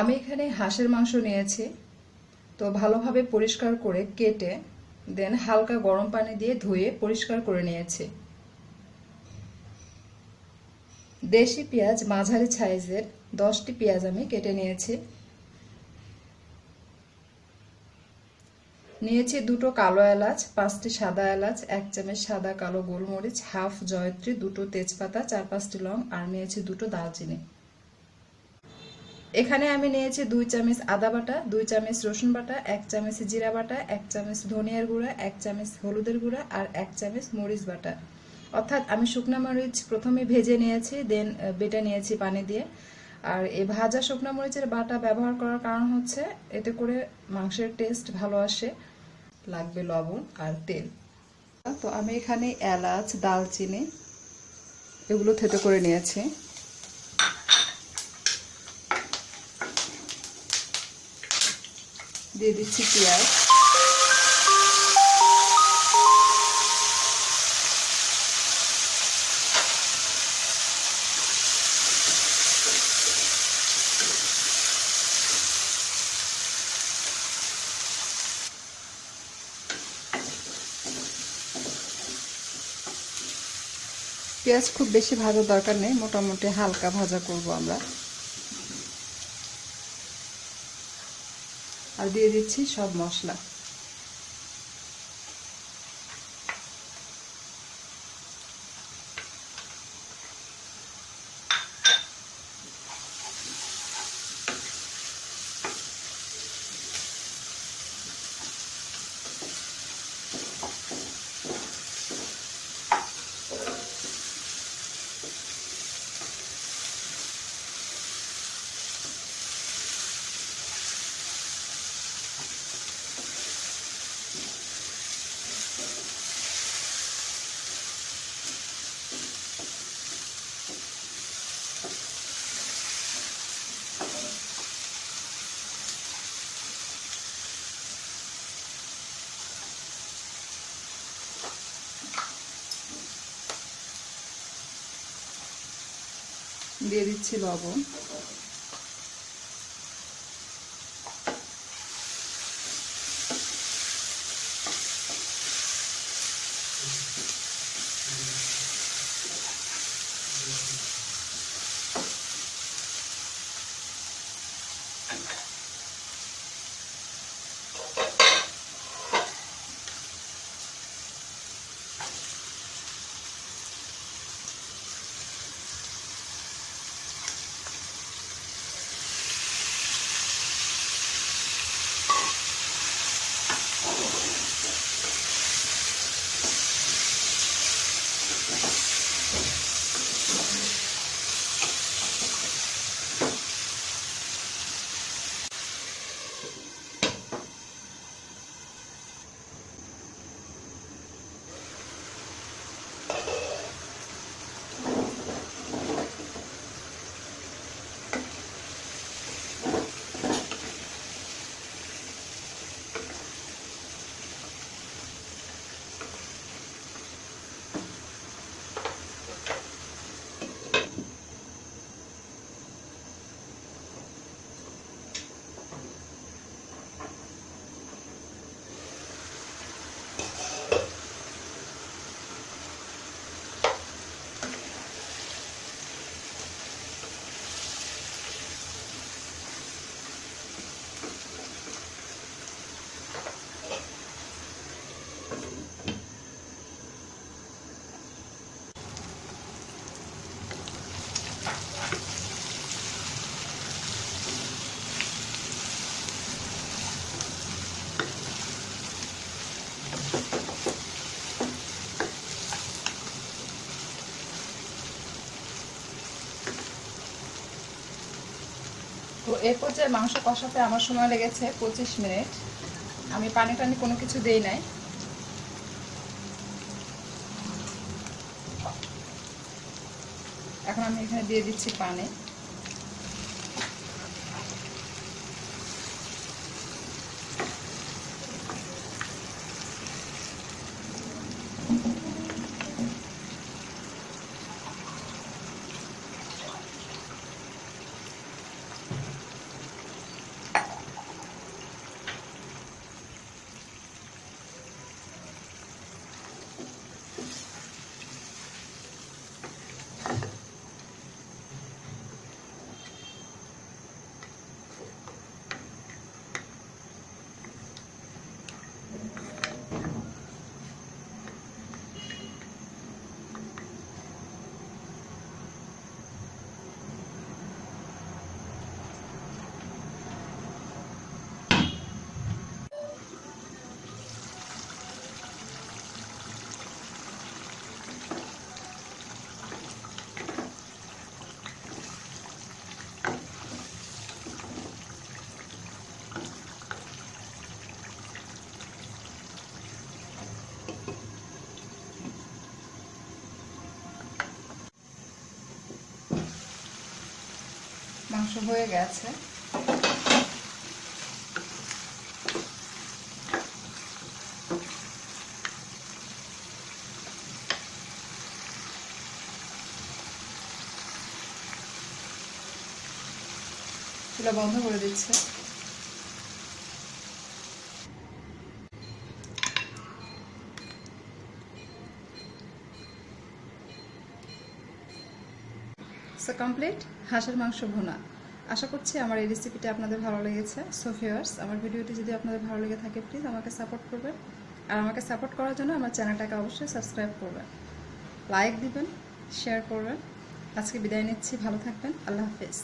আমি এখানে হাঁসের মাংস নিয়েছি। তো ভালোভাবে পরিষ্কার করে কেটে দেন হালকা গরম পানি দিয়ে ধুয়ে পরিষ্কার করে নিয়েছি। দেশি পেঁয়াজ মাঝারি সাইজের দশটি পেঁয়াজ আমি কেটে নিয়েছি। নিয়েছি দুটো কালো এলাচ, পাঁচটি সাদা এলাচ, এক চামচ সাদা কালো গোলমরিচ, হাফ জয়ত্রী, দুটো তেজপাতা, চার পাঁচটি লং, আর নিয়েছি দুটো দালচিনি এখানে আমি নিয়েছি দুই চামচ আদা বাটা, দুই চামচ রসুন বাটা, এক চামচ জিরা বাটা, এক চামচ ধনিয়ার গুঁড়া, এক চামচ হলুদের গুঁড়া আর এক চামচ মরিচ বাটা। অর্থাৎ আমি শুকনো মরিচ প্রথমে ভেজে নিয়েছি দেন বেটে নিয়েছি পানি দিয়ে। আর এই ভাজা শুকনো মরিচের বাটা ব্যবহার করার কারণ হচ্ছে এতে করে মাংসের টেস্ট ভালো আসে, লাগবে লবণ আর তেল। তো আমি এখানে এলাচ দালচিনি এগুলো থেতে করে নিয়েছি। দিয়ে দিচ্ছি পেঁয়াজ। পেঁয়াজ খুব বেশি ভাজার দরকার নেই মোটামুটি হালকা ভাজা করব আমরা। আর দিয়ে দিচ্ছি সব মশলা। দিয়ে দিচ্ছি লবণ। তো এর পর্যায়ে মাংস কষাতে আমার সময় লেগেছে পঁচিশ মিনিট। আমি পানি টানি কোনো কিছু দেই নাই। এখন আমি এখানে দিয়ে দিচ্ছি পানি। মাংস হয়ে গেছে। চুলা বন্ধ করে দিচ্ছে। সো কমপ্লিট হাঁসের মাংস ভুনা। আশা করছি আমার এই রেসিপিটা আপনাদের ভালো লেগেছে। সো ভিউয়ার্স আমার ভিডিওটি যদি আপনাদের ভালো লেগে থাকে প্লিজ আমাকে সাপোর্ট করবেন। আর আমাকে সাপোর্ট করার জন্য আমার চ্যানেলটাকে অবশ্যই সাবস্ক্রাইব করবেন। লাইক দিবেন শেয়ার করবেন। আজকে বিদায় নিচ্ছি। ভালো থাকবেন। আল্লাহ হাফেজ।